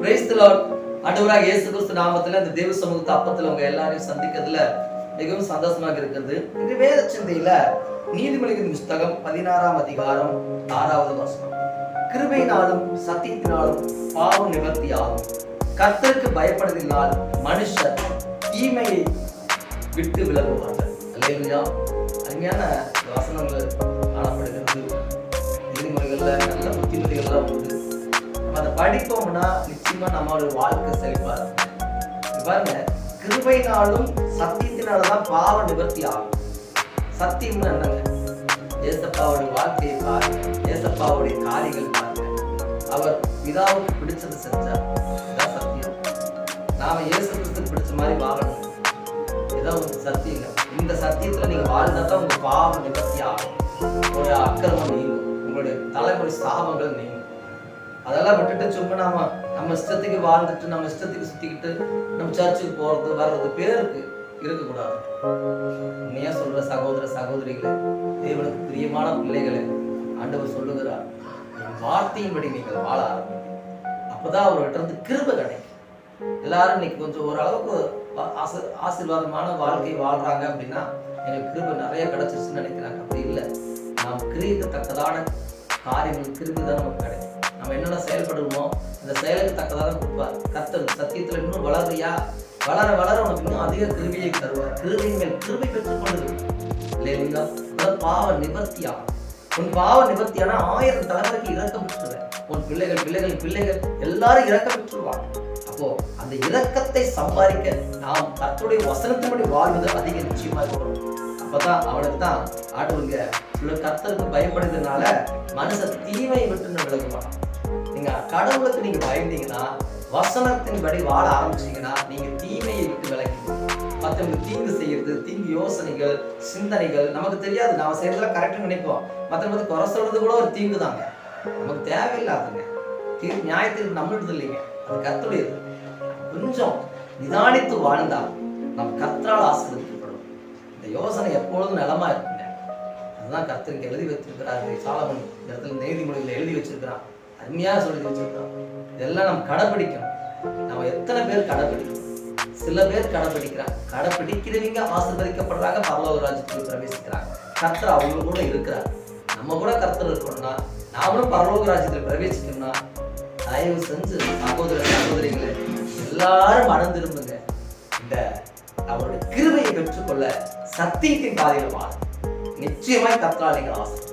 Price Lord ஆண்டவராக இயேசு கிறிஸ்து நாமத்துல இந்த தேவ சமூகத்து அப்பத்துல அவங்க எல்லாரையும் சந்திக்கிறதுல மிகவும் சந்தோஷமாக இருக்கிறது. இந்த வேத சிந்தையில நீதிமொழிகளின் புஸ்தகம் பதினாறாம் அதிகாரம் ஆறாவது வசனம். கிருபையினாலும் சத்தியத்தினாலும் பாவம் நிவர்த்தியாகும். கர்த்தருக்கு பயப்படுவதினால் மனுஷர் தீமையை விட்டு விலகுவார்கள். அல்லேலூயா அருமையான வசனங்கள் காணப்படுகிறது. நீதிமொழிகள்ல நல்ல புத்திமதிகள்லாம் படிப்போம்னா நிச்சயமா நம்மளோட வாழ்க்கை செழிப்பா இருக்கும் இது பாருங்க சத்தியத்தினால தான் பாவ நிவர்த்தி ஆகும். சத்தியம்னு என்னங்க? ஏசப்பாவுடைய வாழ்க்கையை பாருங்க. ஏசப்பாவுடைய காரியங்கள் பாருங்க. அவர் பிதாவுக்கு பிடிச்சது செஞ்சார். இதான் சத்தியம். நாம இயேசு கிறிஸ்துக்கு பிடிச்ச மாதிரி வாழணும். இதான் உங்க சத்தியங்க இந்த சத்தியத்துல நீங்க வாழ்ந்தா தான் உங்க பாவம் நிவர்த்தி ஆகும். உங்களுடைய அக்கிரமம் நீங்கும். உங்களுடைய தலைமுறை சாபங்கள் நீங்கும். அதெல்லாம் விட்டுட்டு சும்மா நாம நம்ம இஷ்டத்துக்கு வாழ்ந்துட்டு நம்ம இஷ்டத்துக்கு சுத்திக்கிட்டு நம்ம சர்ச்சுக்கு போறது வர்றது பேருக்கு இருக்கக்கூடாது. உண்மையா சொல்ற சகோதர சகோதரிகளை தேவனுக்கு பிரியமான பிள்ளைகளை ஆண்டவர் சொல்லுகிறார் என் வார்த்தையின்படி நீங்கள் வாழ ஆரம்பிங்க. அப்பதான் அவர்கிட்ட இருந்து கிருப கிடைக்கும். எல்லாரும் இன்னைக்கு கொஞ்சம் ஓரளவுக்கு ஆசீர்வாதமான வாழ்க்கை வாழ்றாங்க அப்படின்னா எங்களுக்கு கிருப நிறைய கிடைச்சிருச்சுன்னு நினைக்கிறாங்க. அப்படி இல்லை. நாம் கிரியத்துக்கு தக்கதான காரியங்கள் கிருபை தான் நமக்கு கிடைக்கும். நம்ம என்னென்ன அந்த செயலுக்கு தக்கதாக கொடுப்பார். கர்த்தர் சத்தியத்தில் இன்னும் வளருறியா? வளர வளர உனக்கு இன்னும் அதிக கிருபியை தருவார். கிருபியின் மேல் கிருபை பெற்றுக்கொண்டு இல்லைங்களா அதான் பாவ நிவர்த்தியாகும் உன் பாவ நிவர்த்தியான ஆயிரம் தலைமுறைக்கு இறக்க பெற்றுருவேன் உன் பிள்ளைகள் பிள்ளைகள் பிள்ளைகள் எல்லாரும் இறக்க பெற்றுருவாங்க அப்போ அந்த இரக்கத்தை சம்பாதிக்க நாம் கர்த்தருடைய வசனத்தின்படி வாழ்வது அதிக நிச்சயமா இருக்கணும். அப்பதான் அவனுக்கு தான் ஆண்டவங்க இவ்வளவு கர்த்தருக்கு பயப்படுறதுனால மனுஷன் தீமையை விட்டு விலகுவான். பாருங்க கடவுளுக்கு நீங்க பயந்தீங்கன்னா வசனத்தின்படி வாழ ஆரம்பிச்சீங்கன்னா நீங்க தீமையை விட்டு விலகிடுவீங்க மற்றவங்களுக்கு தீங்கு செய்யறது தீங்கு யோசனைகள் சிந்தனைகள் நமக்கு தெரியாது. நாம செய்யறதுலாம் கரெக்ட்னு நினைப்போம். மற்றவங்க குறை சொல்றது கூட ஒரு தீங்கு தாங்க. நமக்கு தேவையில்லாதுங்க. தீர் நியாயத்திற்கு நம்மளுது இல்லைங்க. அது கத்துடையது கொஞ்சம் நிதானித்து வாழ்ந்தா நம் கத்தரால் ஆசீர்வதிக்கப்படும். இந்த யோசனை எப்பொழுதும் நலமா இருக்குங்க. அதுதான் கர்த்தருக்கு எழுதி வச்சிருக்கிறாரு சாலமன் இடத்துல நீதிமொழிகளை எழுதி வச்சிருக்கிறான். அருமையாக சொல்லி வச்சிருக்கிறான் இதெல்லாம் நம்ம கடைப்பிடிக்கணும். நம்ம எத்தனை பேர் கடைப்பிடிக்கணும்? சில பேர் கடைப்பிடிக்கிறாங்க. கடைப்பிடிக்கிறவங்க ஆசிர்வதிக்கப்படுறாங்க. பரலோக ராஜ்யத்துக்கு பிரவேசிக்கிறாங்க. கர்த்தர் அவங்க கூட இருக்கிறார். நம்ம கூட கர்த்தர் இருக்கணும்னா நாமளும் பரலோக ராஜ்யத்தில் பிரவேசிக்கணும்னா தயவு செஞ்சு சகோதர சகோதரிகளை எல்லாரும் மனம் திரும்புங்க. இந்த அவருடைய கிருமையை பெற்றுக்கொள்ள சத்தியத்தின் பாதையில் வாழும் நிச்சயமாய் கத்தாளிகள் ஆசை